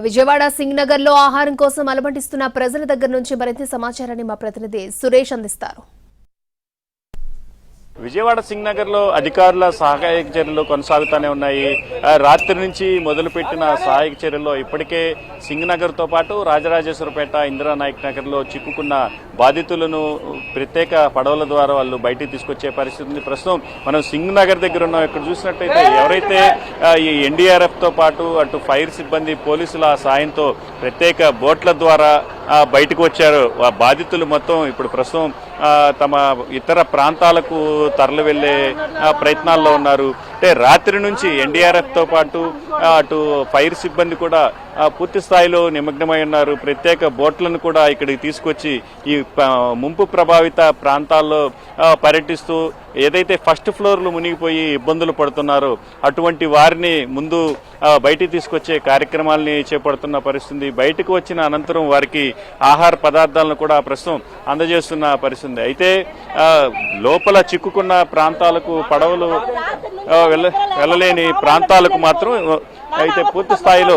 విజయవాడ సింగ్ నగర్లో ఆహారం కోసం అలమటిస్తున్న ప్రజల దగ్గర నుంచి మరింత సమాచారాన్ని మా ప్రతినిధి సురేష్ అందిస్తారు. విజయవాడ సింగ్ నగర్లో అధికారుల సహాయక చర్యలు కొనసాగుతూనే ఉన్నాయి. రాత్రి నుంచి మొదలుపెట్టిన సహాయక చర్యల్లో ఇప్పటికే సింగ్ నగర్తో పాటు రాజరాజేశ్వరపేట ఇందిరానాయక్ నగర్లో చిక్కుకున్న బాధితులను ప్రత్యేక పడవల ద్వారా వాళ్ళు బయటికి తీసుకొచ్చే పరిస్థితి ఉంది. ప్రస్తుతం మనం సింగ్ నగర్ దగ్గర ఉన్నాం. ఇక్కడ చూసినట్టయితే ఎవరైతే ఈ ఎన్డీఆర్ఎఫ్తో పాటు అటు ఫైర్ సిబ్బంది పోలీసుల సాయంతో ప్రత్యేక బోట్ల ద్వారా బయటకు వచ్చారు. ఆ బాధితులు మొత్తం ఇప్పుడు ప్రస్తుతం తమ ఇతర ప్రాంతాలకు తరలి వెళ్ళే ఆ, ప్రయత్నాల్లో ఉన్నారు. అంటే రాత్రి నుంచి ఎన్డీఆర్ఎఫ్తో పాటు అటు ఫైర్ సిబ్బంది కూడా పూర్తి స్థాయిలో నిమగ్నమై ఉన్నారు. ప్రత్యేక బోట్లను కూడా ఇక్కడికి తీసుకొచ్చి ఈ ముంపు ప్రభావిత ప్రాంతాల్లో పర్యటిస్తూ ఏదైతే ఫస్ట్ ఫ్లోర్లు మునిగిపోయి ఇబ్బందులు పడుతున్నారో అటువంటి వారిని ముందు బయటికి తీసుకొచ్చే కార్యక్రమాల్ని చేపడుతున్న పరిస్థితి. బయటకు వచ్చిన అనంతరం వారికి ఆహార పదార్థాలను కూడా ప్రస్తుతం అందజేస్తున్న పరిస్థితి. అయితే లోపల చిక్కుకున్న ప్రాంతాలకు పడవలు వెళ్ళ వెళ్ళలేని ప్రాంతాలకు మాత్రం అయితే పూర్తి స్థాయిలో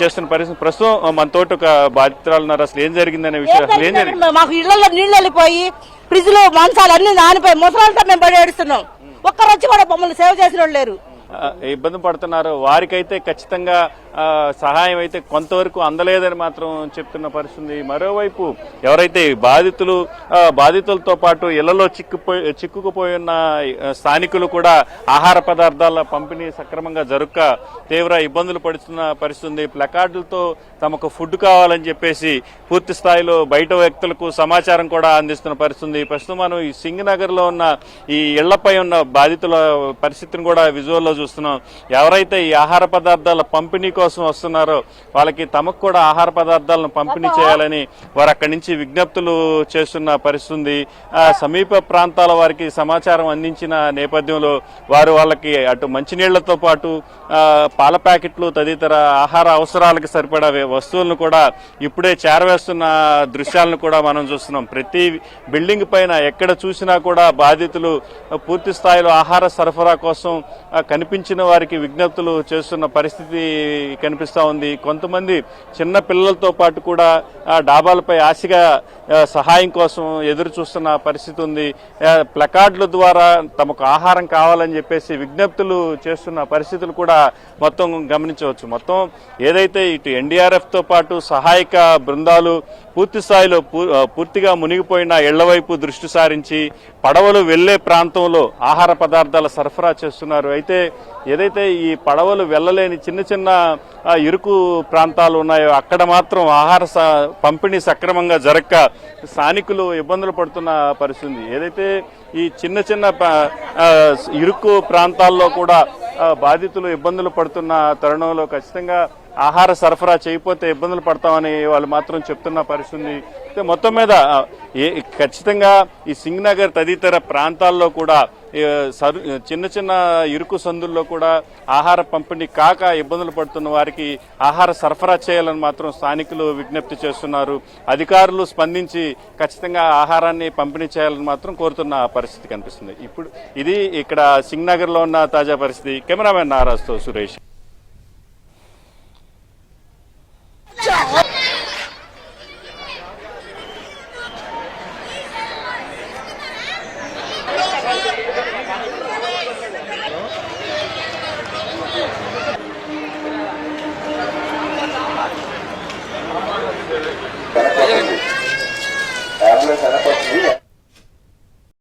చేస్తున్న పరిస్థితి. ప్రస్తుతం మనతోటి ఒక బాధితురాలు ఉన్నారు. అసలు ఏం జరిగిందనే విషయం ఏం జరిగింది? మాకు ఇళ్ళలో నీళ్ళు వెళ్ళిపోయి ఫ్రిడ్జ్లో మంచాలు అన్ని నానిపోయి ముసలాలతో మేము పడి ఏడుస్తున్నాం. ఒక్కరు వచ్చి కూడా మమ్మల్ని సేవ చేసిన వాళ్ళు లేరు. ఇబ్బంది పడుతున్నారు. వారికైతే ఖచ్చితంగా సహాయం అయితే కొంతవరకు అందలేదని మాత్రం చెప్తున్న పరిస్థితి. మరోవైపు ఎవరైతే బాధితులు బాధితులతో పాటు ఇళ్ళలో చిక్కుపోయి చిక్కుకుపోయి ఉన్న స్థానికులు కూడా ఆహార పదార్థాల పంపిణీ సక్రమంగా జరుక్క తీవ్ర ఇబ్బందులు పడుతున్న పరిస్థితి. ప్లకార్డులతో తమకు ఫుడ్ కావాలని చెప్పేసి పూర్తి స్థాయిలో బయట వ్యక్తులకు సమాచారం కూడా అందిస్తున్న పరిస్థితి. ప్రస్తుతం మనం ఈ సింగ్ నగర్లో ఉన్న ఈ ఇళ్ళపై ఉన్న బాధితుల పరిస్థితిని కూడా విజువల్లో చూస్తున్నాం. ఎవరైతే ఈ ఆహార పదార్థాల పంపిణీ కోసం వస్తున్నారో వాళ్ళకి తమకు కూడా ఆహార పదార్థాలను పంపిణీ చేయాలని వారు అక్కడి నుంచి విజ్ఞప్తులు చేస్తున్న పరిస్థితి సమీప ప్రాంతాల వారికి సమాచారం అందించిన నేపథ్యంలో వారు వాళ్ళకి అటు మంచినీళ్ళతో పాటు పాల ప్యాకెట్లు తదితర ఆహార అవసరాలకు సరిపడా వస్తువులను కూడా ఇప్పుడే చేరవేస్తున్న దృశ్యాలను కూడా మనం చూస్తున్నాం. ప్రతి బిల్డింగ్ పైన ఎక్కడ చూసినా కూడా బాధితులు పూర్తి స్థాయిలో ఆహార సరఫరా కోసం కనిపించిన వారికి విజ్ఞప్తులు చేస్తున్న పరిస్థితి కనిపిస్తూ ఉంది. కొంతమంది చిన్న పిల్లలతో పాటు కూడా ఆ, డాబాలపై ఆశగా సహాయం కోసం ఎదురు చూస్తున్న పరిస్థితి ఉంది. ప్లకార్డుల ద్వారా తమకు ఆహారం కావాలని చెప్పేసి విజ్ఞప్తులు చేస్తున్న పరిస్థితులు కూడా మొత్తం గమనించవచ్చు. మొత్తం ఏదైతే ఇటు ఎన్డీఆర్ఎఫ్తో పాటు సహాయక బృందాలు పూర్తి స్థాయిలో పూర్తిగా మునిగిపోయిన ఇళ్ళవైపు దృష్టి సారించి పడవలు వెళ్ళే ప్రాంతంలో ఆహార పదార్థాల సరఫరా చేస్తున్నారు. అయితే ఏదైతే ఈ పడవలు వెళ్ళలేని చిన్న చిన్న ఇరుకు ప్రాంతాలు ఉన్నాయో అక్కడ మాత్రం ఆహార స- పంపిణీ సక్రమంగా జరగక స్థానికులు ఇబ్బందులు పడుతున్న పరిస్థితి ఏదైతే ఈ చిన్న చిన్న ఇరుకు ప్రాంతాల్లో కూడా బాధితులు ఇబ్బందులు పడుతున్న తరుణంలో ఖచ్చితంగా ఆహార సరఫరా చేయకపోతే ఇబ్బందులు పడతామని వాళ్ళు మాత్రం చెప్తున్న పరిస్థితి అయితే మొత్తం మీద ఏ ఖచ్చితంగా ఈ సింగ్ నగర్ తదితర ప్రాంతాల్లో కూడా సరు చిన్న చిన్న ఇరుకు సందుల్లో కూడా ఆహార పంపిణీ కాక ఇబ్బందులు పడుతున్న వారికి ఆహార సరఫరా చేయాలని మాత్రం స్థానికులు విజ్ఞప్తి చేస్తున్నారు. అధికారులు స్పందించి ఖచ్చితంగా ఆహారాన్ని పంపిణీ చేయాలని మాత్రం కోరుతున్న పరిస్థితి కనిపిస్తుంది. ఇప్పుడు ఇది ఇక్కడ సింగ్నగర్లో ఉన్న తాజా పరిస్థితి. కెమెరామెన్ నారాజ్తో సురేష్.